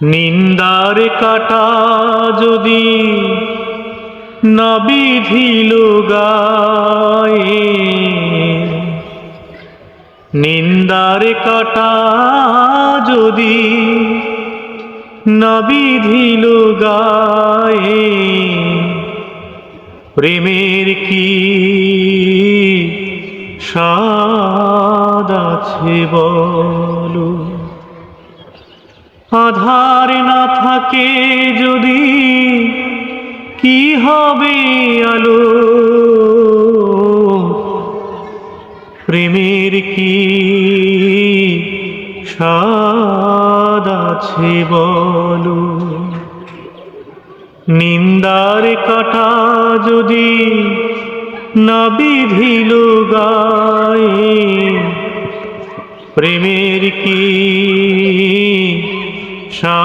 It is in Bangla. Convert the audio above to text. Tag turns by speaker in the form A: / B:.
A: নিন্দার কাটা যদি না বিধিল গায়ে নিন্দার কাটা যদি না বিধিল গায়ে প্রেমের কি স্বাদ আছে বলো? আধার না থাকে যদি কি হবে আলো? প্রেমের কি স্বাদ আছে বলো? নিন্দার কাটা যদি না বিধিল গায়ে, প্রেমের কি সা